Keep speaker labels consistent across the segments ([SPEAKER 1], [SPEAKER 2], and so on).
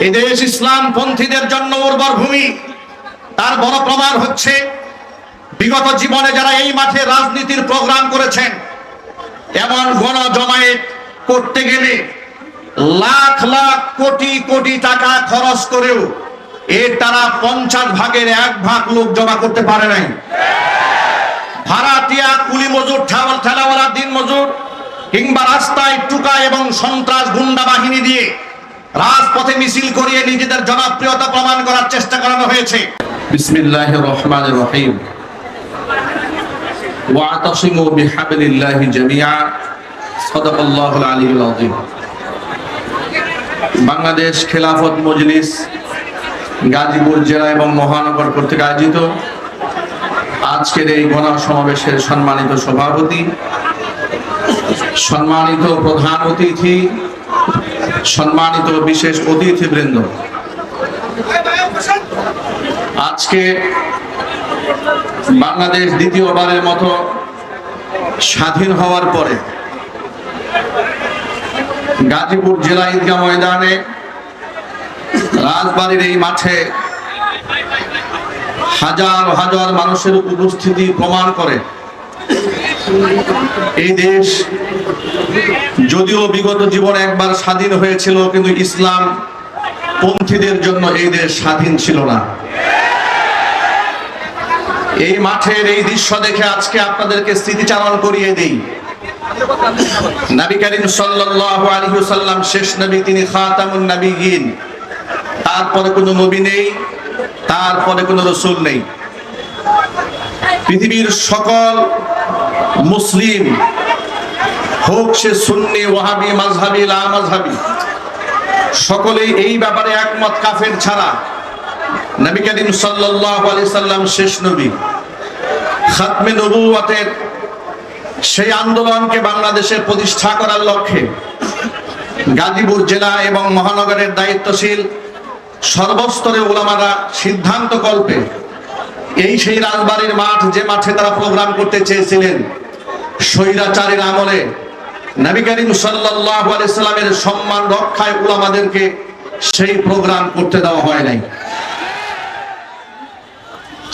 [SPEAKER 1] এই দেশ ইসলাম পন্থীদের জন্য উর্বর ভূমি। তার বড় প্রমাণ হচ্ছে, বিগত জীবনে যারা এই মাঠে রাজনীতির প্রোগ্রাম করেছেন, এমন গণ জমায়েত করতে গেলে লাখ লাখ কোটি কোটি টাকা খরচ করেও এর তারা পঞ্চাশ ভাগের এক ভাগ লোক জমা করতে পারে নাই। ভাড়াটিয়া কুলি মজুর ঠেলাওয়ালা দিন মজুর কিংবা রাস্তায় টুকা এবং সন্ত্রাস গুন্ডা বাহিনী দিয়ে রাজপথে মিছিল করিয়ে নিজেদের জনপ্রিয়তা প্রমাণ করার চেষ্টা করানো হয়েছে।
[SPEAKER 2] বিসমিল্লাহির রহমানির রহিম। ওয়াতাসিমু বিহাবলিল্লাহি জামিআ সাদাকাল্লাহুল আলিয়্যুল আযীম। বাংলাদেশ খেলাফত মজলিস গাজীপুর জেলা এবং মহানগর কর্তৃক আয়োজিত আজকের এই গণ সমাবেশের সম্মানিত সভাপতি, সম্মানিত প্রধান অতিথি সম্মানিত বিশেষ অতিথিবৃন্দ। আজকে বাংলাদেশ দ্বিতীয়বারের মতো স্বাধীন হওয়ার পরে গাজীপুর জেলা ঈদগাহ ময়দানে রাজবাড়ির এই মাঠে হাজার হাজার মানুষের উপস্থিতি প্রমাণ করে এই দেশ যদিও বিগত জীবনে একবার স্বাধীন হয়েছিল, কিন্তু ইসলাম পন্থীদের জন্য এই দেশ স্বাধীন ছিল না। এই মাঠের এই দৃশ্য দেখে আজকে আপনাদেরকে স্মৃতিচারণ করিয়ে দিই। নবী করিম শেষ নবী তিনি খাতামুন তারপরে কোনো নবী নেই, তারপরে কোনো রসূল নেই। পৃথিবীর সকল মুসলিম হোক সে সুন্নি, ওয়াহাবি, মাযহাবি, লা মাযহাবি, সকলেই এই ব্যাপারে একমত কাফের ছাড়া। নবী করিম সাল্লাল্লাহু আলাইহি সাল্লাম শেষ নবী। খাতমে নবুয়তের সেই আন্দোলনকে বাংলাদেশে প্রতিষ্ঠা করার লক্ষ্যে গাজীপুর জেলা এবং মহানগরের দায়িত্বশীল সর্বস্তরে ওলামারা সিদ্ধান্ত কল্পে এই সেই রাজবাড়ির মাঠ যে মাঠে তারা প্রোগ্রাম করতে চেয়েছিলেন স্বৈরাচারের আমলে নবী করিম সাল্লাল্লাহু সম্মান রক্ষায় উলামাদেরকে সেই প্রোগ্রাম করতে দেওয়া হয় নাই।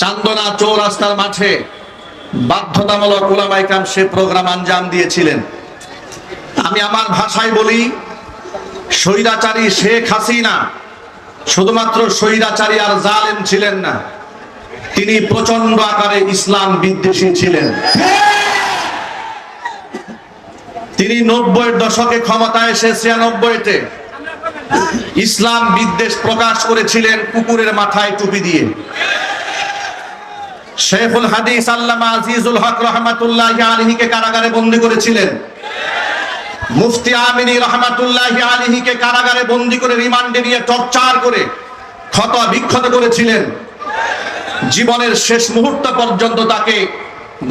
[SPEAKER 2] চান্দনা চৌরাস্তার মাঠে বাধ্যতামূলক কাম সে প্রোগ্রাম আঞ্জাম দিয়েছিলেন। আমি আমার ভাষায় বলি, স্বৈরাচারী শেখ হাসিনা শুধুমাত্র স্বৈরাচারী আর জালেম ছিলেন না, তিনি প্রচণ্ড আকারে ইসলাম বিদ্বেষী ছিলেন। তিনি নব্বই দশকে ক্ষমতায় এসে ছিয়ানব্বইতে ইসলাম বিদ্বেষ প্রকাশ করেছিলেন কুকুরের মাথায় টুপি দিয়ে। শেখুল হাদিস আল্লামা আজিজুল হক রহমাতুল্লাহ আলহিকে কারাগারে বন্দী করেছিলেন। মুফতি আমিনী রহমাতুল্লাহ আলহিকে কারাগারে বন্দী করে রিমান্ডে নিয়ে টর্চার করে ক্ষত বিক্ষত করেছিলেন। জীবনের শেষ মুহূর্ত পর্যন্ত তাকে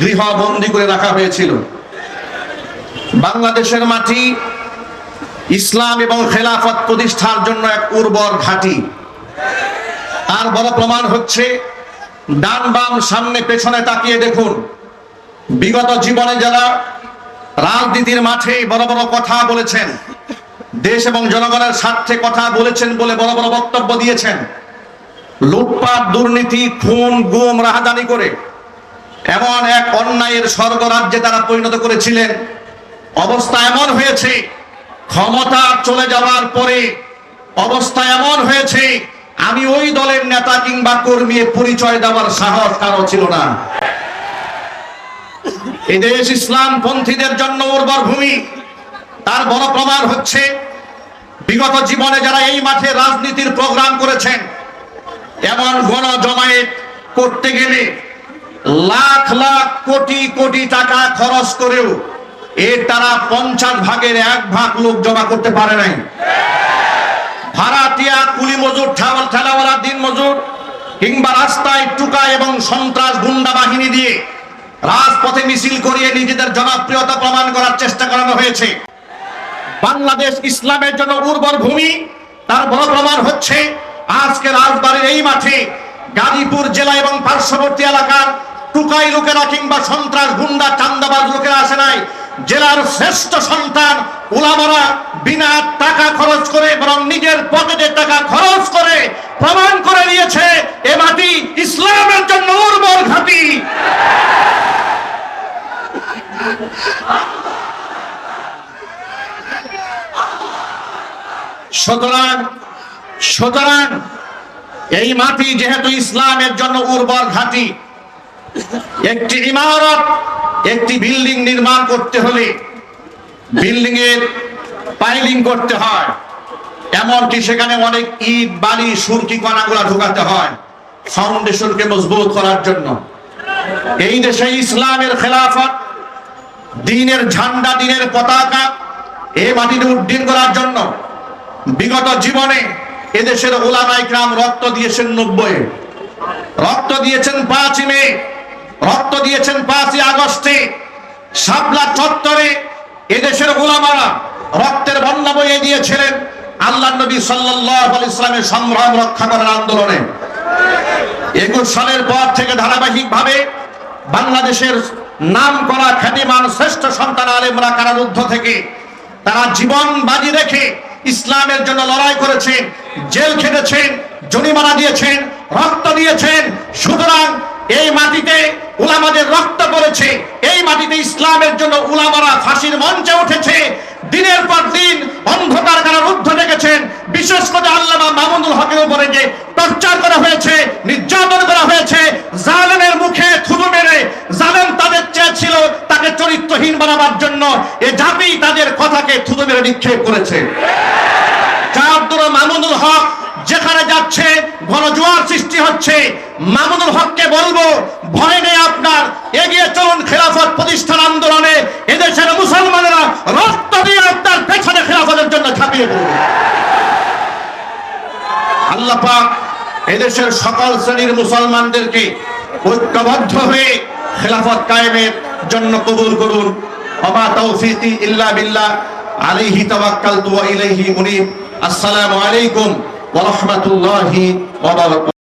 [SPEAKER 2] গৃহবন্দী করে রাখা হয়েছিল। বাংলাদেশের মাটি ইসলাম এবং খেলাফত প্রতিষ্ঠার জন্য এক উর্বর ঘাঁটি। আর বড় প্রমাণ হচ্ছে, ডান বাম সামনে পেছনে তাকিয়ে দেখুন, বিগত জীবনে যারা রাজনীতির মাঠে বড় বড় কথা বলেছেন, দেশ এবং জনগণের স্বার্থে কথা বলেছেন বলে বড় বড় বক্তব্য দিয়েছেন, লুটপাট, দুর্নীতি, খুন, গুম, রাহাদানি করে এমন এক অন্যায়ের স্বর্গরাজ্যে তারা পরিণত করেছিলেন। অবস্থা এমন হয়েছে, ক্ষমতা চলে যাওয়ার পরে অবস্থা এমন হয়েছে, আমি ওই দলের নেতা কিংবা কর্মী পরিচয় দেওয়ার সাহস কারও ছিল না। এই দেশ ইসলাম পন্থীদের জন্য উর্বর ভূমি। তার বড় প্রমাণ হচ্ছে, বিগত জীবনে যারা এই মাঠে রাজনীতির প্রোগ্রাম করেছেন, এমন গণ জমায়েত করতে গেলে লাখ লাখ কোটি কোটি টাকা খরচ করেও এর তারা পঞ্চাশ ভাগের এক ভাগ লোক জমা করতে পারে নাই। ভাড়াটিয়া কুলি মজুর ঠেলাওয়ালা দিন মজুর কিংবা রাস্তায় টুকা এবং সন্ত্রাস গুন্ডা বাহিনী দিয়ে রাজপথে মিছিল করিয়ে নিজেদের জনপ্রিয়তা প্রমাণ করার চেষ্টা করানো হয়েছে। বাংলাদেশ ইসলামের জন্য উর্বর ভূমি, তার বড় প্রমাণ হচ্ছে আজকে রাজবাড়ির এই মাঠে গাজীপুর জেলা এবং পার্শ্ববর্তী এলাকার টুকাই লোকেরা কিংবা সন্ত্রাস গুন্ডা চান্দাবাজ লোকেরা আসে নাই। জেলার শ্রেষ্ঠ সন্তান, উলামারা বিনা টাকা খরচ করে, বরং
[SPEAKER 1] নিজের পকেটের টাকা খরচ করে প্রমাণ করে দিয়েছে, এ মাটি ইসলামের জন্য উর্বর ঘাঁটি। সুতরাং সুতরাং এই মাটি যেহেতু ইসলামের জন্য উর্বর ঘাঁটি, একটি ইমারত একটি বিল্ডিং নির্মাণ করতে হলে বিল্ডিং এর পাইলিং করতে হয়। এমনকি সেখানে অনেক ইট, বালি, সুরকি, কণাগুলা ঢোকাতে হয়, ফাউন্ডেশনকে মজবুত করার জন্য। এই দেশে ইসলামের খেলাফত, দিনের ঝান্ডা, দিনের পতাকা, এ মাটিতে উড্ডীন করার জন্য বিগত জীবনে এদেশের ওলামাই গ্রাম রক্ত দিয়েছেন নব্বই রক্ত দিয়েছেন পাঁচ মে। রক্ত দিয়েছেন পাঁচই আগস্টে, শাপলা চত্বরে এদেশের গোলামারা রক্তের বন্যা বইয়ে দিয়েছিলেন আল্লাহ নবী আলাইহি ইসলামের সংগ্রাম রক্ষা করার আন্দোলনে। একুশ সালের পর থেকে ধারাবাহিকভাবে বাংলাদেশের নাম করা খ্যাতিমান শ্রেষ্ঠ সন্তান আলেমরা কারারুদ্ধ থেকে তারা জীবন বাজি রেখে ইসলামের জন্য লড়াই করেছেন, জেল খেটেছেন, জরিমানা দিয়েছেন, রক্ত দিয়েছেন। সুতরাং এই মাটিতে উলামাদের রক্ত পড়েছে। এই মাটিতে ইসলামের জন্য উলামারা ফাঁসির মঞ্চে উঠেছে। দিনের পর দিন অন্ধকার কারারুদ্ধ ডেকেছেন। বিশেষ করে আল্লামা মামুনুল হকের উপরে যে টর্চার করা হয়েছে, নির্যাতন করা হয়েছে, জালেমের মুখে থুতু মেরে জালেম তাদের চেয়েছিল তাকে চরিত্রহীন বানাবার জন্য। এ জাতি তাদের কথাকে থুতু মেরে নিক্ষেপ করেছে। চারদুর মামুনুল হক যেখানে যাচ্ছে গণজোয়ার সৃষ্টি হচ্ছে। মামুনুল হককে বলব, ভয় নেই আপনার এগিয়ে চলুন খেলাফত প্রতিষ্ঠান আন্দোলনে এদেশের মুসলমানেরা রক্ত দিয়ে আপনার পেছনে খেলাফতের জন্য ঝাঁপিয়ে পড়বে আল্লাহ পাক এদেশের সকল শ্রেণির মুসলমানদেরকে ঐক্যবদ্ধ হয়ে খেলাফত কায়েমের জন্য কবুল করুন। অমা তৌফিকি ইল্লা বিল্লাহ। আলাইহি তাওয়াক্কালতু ওয়া ইলাইহি মুনিব আসসালামু আলাইকুম ওয়া রাহমাতুল্লাহি ওয়া বারাকাতুহু।